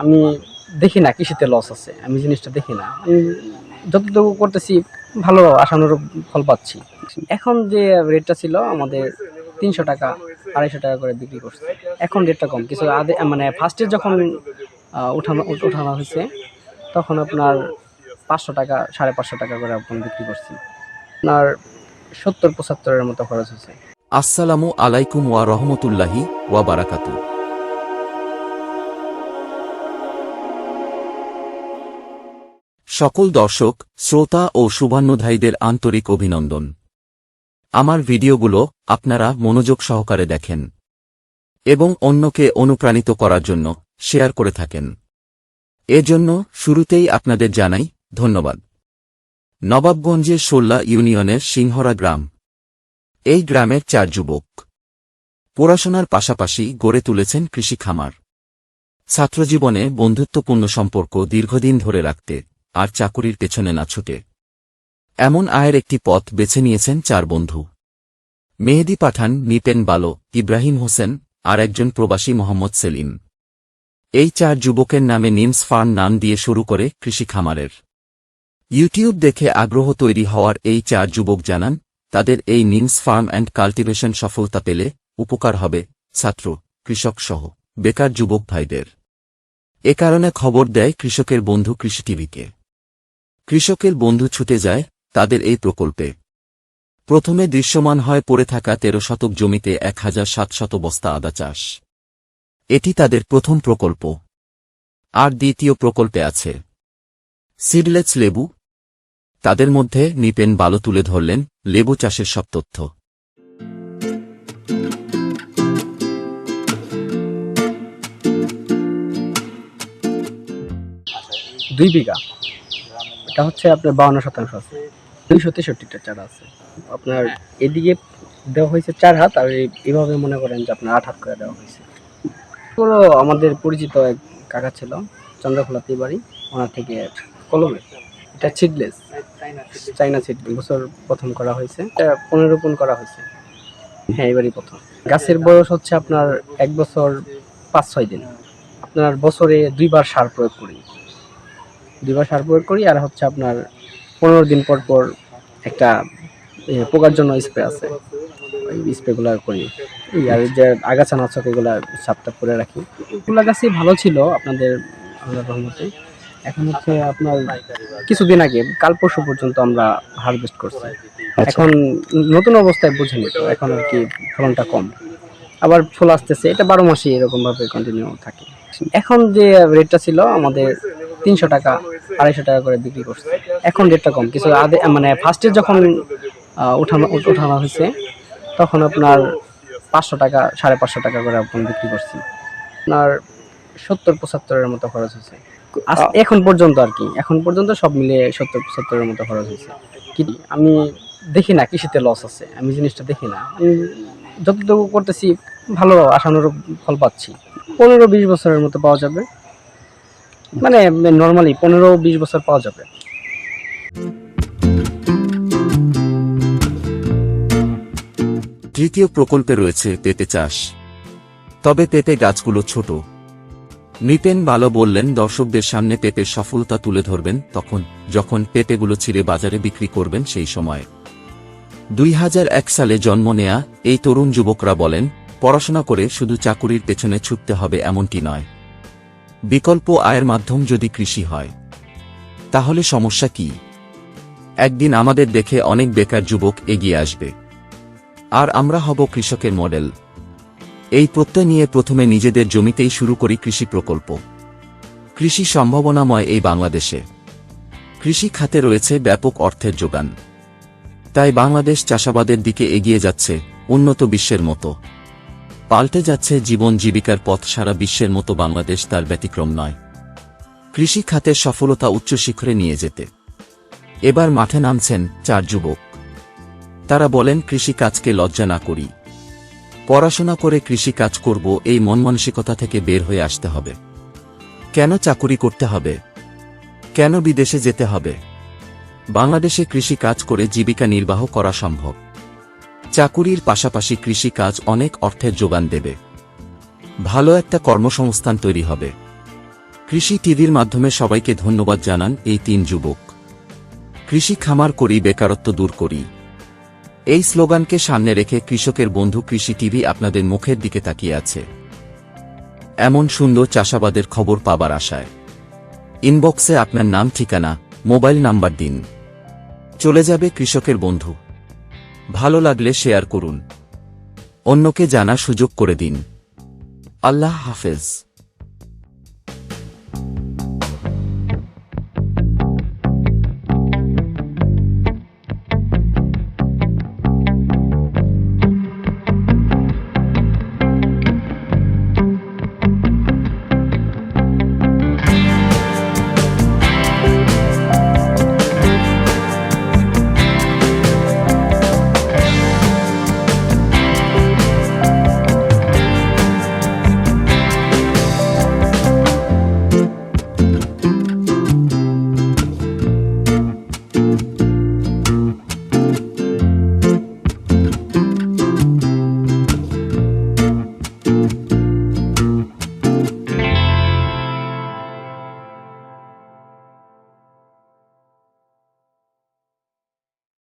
আমি দেখি না, কৃষিতে লস আছে, আমি জিনিসটা দেখি না। আমি যতটুকু করতেছি, ভালো আশানুরূপ ফল পাচ্ছি। এখন যে রেটটা ছিল, আমাদের তিনশো টাকা, আড়াইশো টাকা করে বিক্রি করছে। এখন রেটটা কম। কিছু আদে মানে ফার্স্টে যখন উঠানো উঠানো হয়েছে, তখন আপনার পাঁচশো টাকা, সাড়ে পাঁচশো টাকা করে এখন বিক্রি করছি আপনার সত্তর পঁচাত্তরের মতো খরচ হয়েছে। আসসালামু আলাইকুম ওয়া রহমতুল্লাহি ওয়া বারাকাতু সকল দর্শক, শ্রোতা ও শুভান্নধায়ীদের আন্তরিক অভিনন্দন। আমার ভিডিওগুলো আপনারা মনোযোগ সহকারে দেখেন এবং অন্যকে অনুপ্রাণিত করার জন্য শেয়ার করে থাকেন। এজন্য শুরুতেই আপনাদের জানাই ধন্যবাদ। নবাবগঞ্জের সোল্লা ইউনিয়নের সিংহরা গ্রাম। এই গ্রামের চার যুবক। পড়াশোনার পাশাপাশি গড়ে তুলেছেন কৃষি খামার। ছাত্রজীবনে বন্ধুত্বপূর্ণ সম্পর্ক দীর্ঘদিন ধরে রাখতে আর চাকুরির পেছনে না ছুটে। এমন আয়ের একটি পথ বেছে নিয়েছেন চার বন্ধু। মেহেদি পাঠান নিপেন বালো, ইব্রাহিম হোসেন আর একজন প্রবাসী মোহাম্মদ সেলিম। এই চার যুবকের নামে নিমস ফার্ম নাম দিয়ে শুরু করে কৃষি খামারের। ইউটিউব দেখে আগ্রহ তৈরি হওয়ার এই চার যুবক জানান, তাদের এই নিমস ফার্ম অ্যান্ড কাল্টিভেশন সফলতা পেলে উপকার হবে, ছাত্র, কৃষক সহ, বেকার যুবক ভাইদের। এ কারণে খবর দেয় কৃষকের বন্ধু কৃষি টিভিকে। কৃষকের বন্ধু ছুটে যায় তাদের এই প্রকল্পে। প্রথমে দৃশ্যমান হয় পড়ে থাকা তেরো শতক জমিতে এক হাজার সাতশত বস্তা আদা চাষ। এটি তাদের প্রথম প্রকল্প। আর দ্বিতীয় প্রকল্পে আছে। সিডলেস লেবু। তাদের মধ্যে নিপেন বালো তুলে ধরলেন লেবু চাষের সব তথ্য। দুই বিঘা। এটা হচ্ছে আপনার বাউন্ন শতাংশ আছে। দুইশো তেষট্টিটা চারা আছে। আপনার এদিকে দেওয়া হয়েছে চার হাত আর এইভাবে মনে করেন যে আপনার আট হাত করে দেওয়া হয়েছে। পুরো আমাদের পরিচিত এক কাকা ছিল চন্দ্রখোলাতে বাড়ি ওনার থেকে কলমে। এটা সিডলেস চাইনা সিড বছর প্রথম করা হয়েছে। এটা পুনরোপণ করা হয়েছে। হ্যাঁ এবারই প্রথম। গাছের বয়স হচ্ছে আপনার এক বছর পাঁচ ছয় দিন। আপনার বছরে দুইবার সার প্রয়োগ করি। দুইবার সার প্রয়োগ করি আর হচ্ছে আপনার পনেরো দিন পর পর একটা পোকার জন্য স্প্রে আছে। ওই স্প্রেগুলো করি। আর যে আগাছা নাচক এগুলা সাপটাপ করে রাখি। এগুলা গাছই ভালো ছিল আপনাদের আল্লাহর রহমতে। এখন হচ্ছে আপনার কিছুদিন আগে কাল পরশু পর্যন্ত আমরা হারভেস্ট করছি। এখন নতুন অবস্থায় বুঝিনি তো এখন আর কি ফলনটা কম। আবার ফুল আসতেছে এটা বারো মাসই এরকমভাবে কন্টিনিউ থাকে। এখন যে রেটটা ছিল আমাদের তিনশো টাকা আড়াইশো টাকা করে বিক্রি করছে। এখন রেটটা কম। কিছু আদে মানে ফার্স্টে যখন উঠানো উঠানো হয়েছে তখন আপনার পাঁচশো টাকা সাড়ে পাঁচশো টাকা করে এখন বিক্রি করছি আপনার সত্তর পঁচাত্তরের মতো খরচ হয়েছে। এখন পর্যন্ত আর কি। এখন পর্যন্ত সব মিলিয়ে সত্তর পঁচাত্তরের মতো খরচ হয়েছে। কি আমি দেখি না কৃষিতে লস আছে। আমি জিনিসটা দেখি না। আমি যতটুকু করতেছি ভালো আশানুরূপ ফল পাচ্ছি। পনেরো বিশ বছরের মতো পাওয়া যাবে। মানে নর্মালি পনেরো বিশ বছর পাওয়া যাবে। তৃতীয় প্রকল্পে রয়েছে পেঁপে চাষ। তবে পেঁপে গাছগুলো ছোট। নৃপেন বালো বললেন, দর্শকদের সামনে পেঁপের সফলতা তুলে ধরবেন তখন, যখন পেঁপেগুলো ছিঁড়ে বাজারে বিক্রি করবেন সেই সময়। দুই হাজার এক সালে জন্ম নেয়া এই তরুণ যুবকরা বলেন, পড়াশোনা করে শুধু চাকুরির পেছনে ছুটতে হবে এমনটি নয়। বিকল্প আয়ের মাধ্যম যদি কৃষি হয়, তাহলে সমস্যা কি? একদিন আমাদের দেখে অনেক বেকার যুবক এগিয়ে আসবে। আর আমরা হব কৃষকের মডেল। এই প্রত্যয় নিয়ে প্রথমে নিজেদের জমিতেই শুরু করি কৃষি প্রকল্প। কৃষি সম্ভাবনাময় এই বাংলাদেশে। কৃষি খাতে রয়েছে ব্যাপক অর্থের যোগান। তাই বাংলাদেশ চাষাবাদের দিকে এগিয়ে যাচ্ছে উন্নত বিশ্বের মতো। পাল্টে যাচ্ছে জীবন জীবিকার পথ সারা বিশ্বের মতো বাংলাদেশ তার ব্যতিক্রম নয়। কৃষি খাতের সফলতা উচ্চ শিখরে নিয়ে যেতে। এবার মাঠে নামছেন চার যুবক। তারা বলেন, কৃষি কাজকে লজ্জা না করি। পড়াশোনা করে কৃষি কাজ করব, এই মন মানসিকতা থেকে বের হয়ে আসতে হবে। কেন চাকুরি করতে হবে? কেন বিদেশে যেতে হবে? বাংলাদেশে কৃষি কাজ করে জীবিকা নির্বাহ করা সম্ভব। চাকুরির পাশাপাশি কৃষি কাজ অনেক অর্থের যোগান দেবে। ভালো একটা কর্মসংস্থান তৈরি হবে। কৃষি টিভির মাধ্যমে সবাইকে ধন্যবাদ জানান এই তিন যুবক। কৃষি খামার করি, বেকারত্ব দূর করি। এই স্লোগানকে সামনে রেখে কৃষকের বন্ধু কৃষি টিভি আপনাদের মুখের দিকে তাকিয়ে আছে। এমন সুন্দর চাষাবাদের খবর পাবার আশায়। ইনবক্সে আপনার নাম, ঠিকানা, মোবাইল নাম্বার দিন। চলে যাবে কৃষকের বন্ধু। ভালো লাগলে শেয়ার করুন। অন্যকে জানা সুযোগ করে দিন। আল্লাহ হাফেজ।